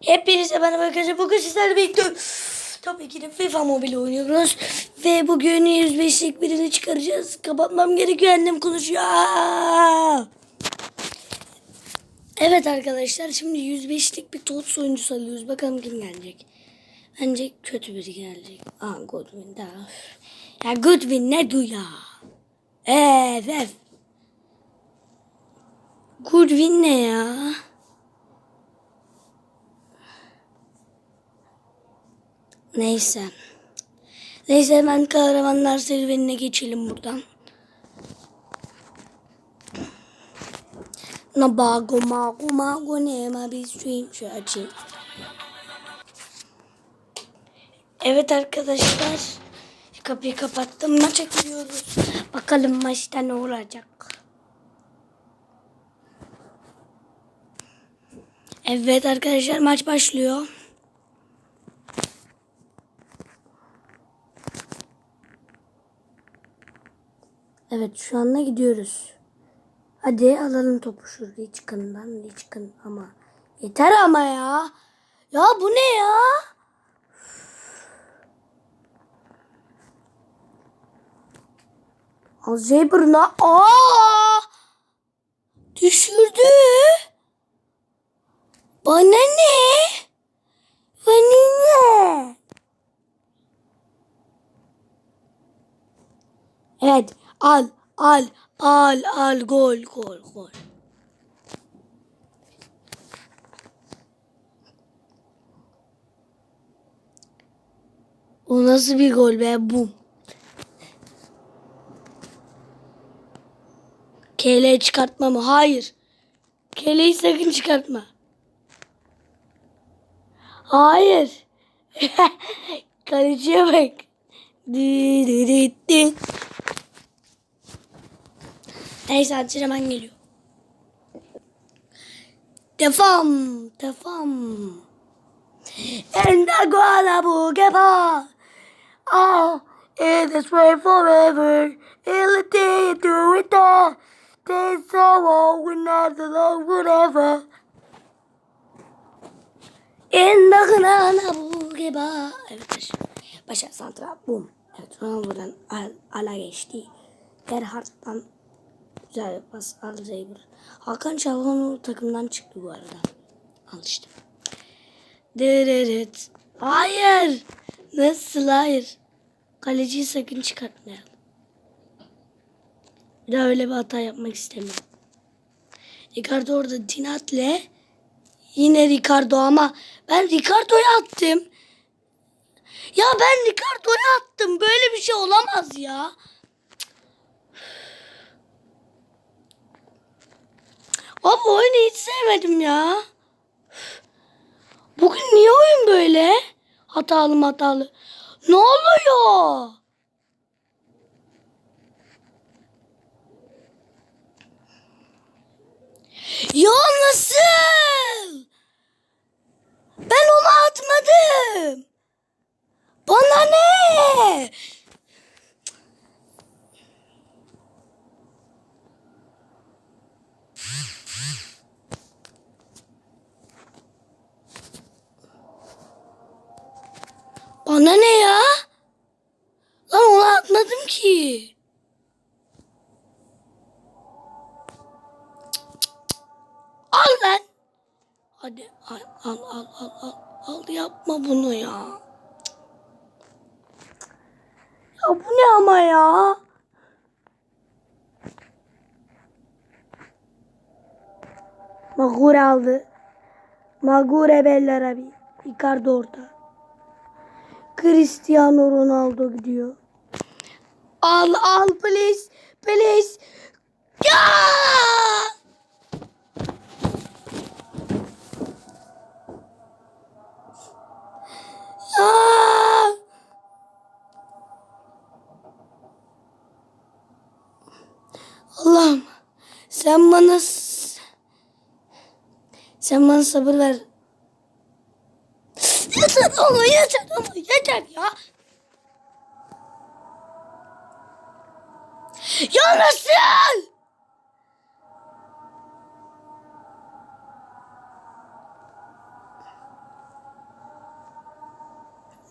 Hepinize merhaba arkadaşlar. Bugün sizlerle birlikte tabii ki de FIFA Mobile oynuyoruz. Ve bugün 105'lik birini çıkaracağız. Kapatmam gerekiyor annem konuşuyor. Aa! Evet arkadaşlar şimdi 105'lik bir TOTS oyuncusu alıyoruz. Bakalım kim gelecek. Bence kötü biri gelecek. Aa Godwin daha. Ya Godwin ne du ya? Evet. Godwin ne ya? Neyse. Neyse hemen kahramanlar serüvenine geçelim buradan. Nabago mago mago nema bir stream şu açayım. Evet arkadaşlar. Kapıyı kapattım. Maça gidiyoruz. Bakalım maçta ne olacak. Evet arkadaşlar maç başlıyor. Evet şu anda gidiyoruz. Hadi alalım topu şu Lichkan'dan Lichkan ama yeter ama ya. Ya bu ne ya? Alzebrna aa düşürdü. Bana ne? Bana ne? Evet al al al al gol gol gol. O nasıl bir gol be bum. Keleği çıkartma mı? Hayır. Keleği sakın çıkartma. Hayır. Kaleciye bak. Di, di, di, di. Neyse antrenman geliyor. Defam, defam. And I gonna boogie Oh, in this way forever. The day you do it all. They so old, we're not alone, whatever. In the gonna boogie Evet başa. Santra. Bum. Evet al, ala geçti. Gerhardt'tan Güzel bir pas Alzheimer. Hakan Çalhanoğlu takımdan çıktı bu arada. Al işte. Dırırıt. Hayır. Nasıl hayır? Kaleciyi sakın çıkartmayalım. Bir daha öyle bir hata yapmak istemiyorum. Ricardo orada Dinat'le yine Ricardo ama ben Ricardo'ya attım. Ya ben Ricardo'ya attım. Böyle bir şey olamaz ya. Abi oyunu hiç sevmedim ya. Bugün niye oyun böyle? Hatalı hatalı. Ne oluyor? Ya nasıl? Ben onu atmadım. Bana ne? Bana ne ya? Lan onu atmadım ki. Al lan. Hadi al al al al al. Al yapma bunu ya. Ya bu ne ama ya? Magure aldı. Magure Bellarabi. Icardi orada. Cristiano Ronaldo gidiyor. Al al please. Please. Ya! Allah'ım sen bana sen bana sabır ver. Ama yeter ama yeter ya. Ya?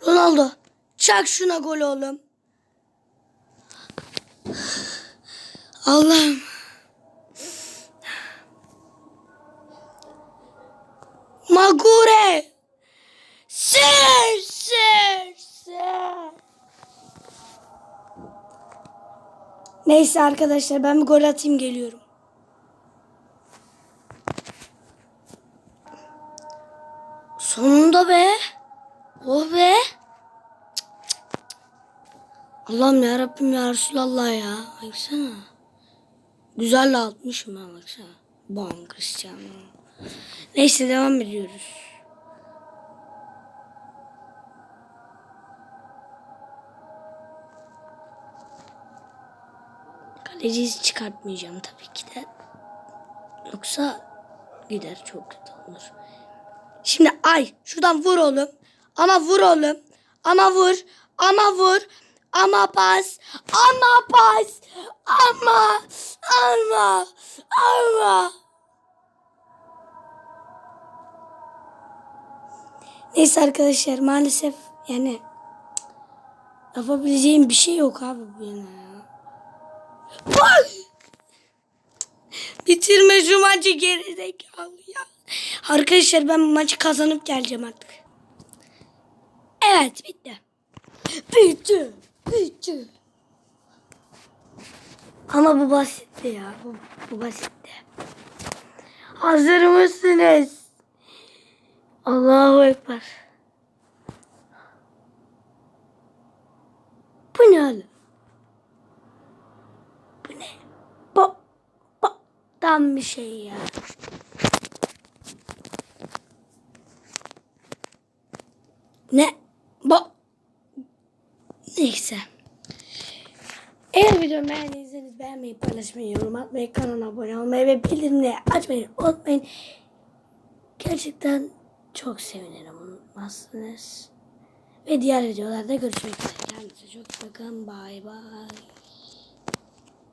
Ronaldo çak şuna gol oğlum. Allah'ım. Neyse arkadaşlar ben bir gol atayım geliyorum. Sonunda be. Oh be. Allah'ım ya Rabbim ya Resulallah ya. Baksana. Güzel atmışım ben baksana. Bam Cristiano. Neyse devam ediyoruz. Kaleciyi çıkartmayacağım tabii ki de. Yoksa gider çok kötü olur. Şimdi ay şuradan vur oğlum. Ama vur oğlum. Ama vur. Ama vur. Ama pas. Ama pas. Ama. Ama. Ama. Neyse arkadaşlar maalesef yani yapabileceğim bir şey yok abi bu yana ya. Ay! Bitirme şu maçı gerizekalı ya. Arkadaşlar ben maçı kazanıp geleceğim artık. Evet bitti. Bitti. Bitti. Ama bu basitti ya. Bu, bu basitti. Hazır mısınız? Allahu Ekber. Bu ne oğlum? Bu ne? Bu, bu tam bir şey ya. Ne? Bu. Neyse. Eğer videomu beğendiyseniz beğenmeyi, paylaşmayı, yorum atmayı, kanala abone olmayı ve bildirimleri açmayı unutmayın. Gerçekten çok sevinirim unutmazsınız. Ve diğer videolarda görüşmek üzere. Kendinize çok bakın. Bay bay.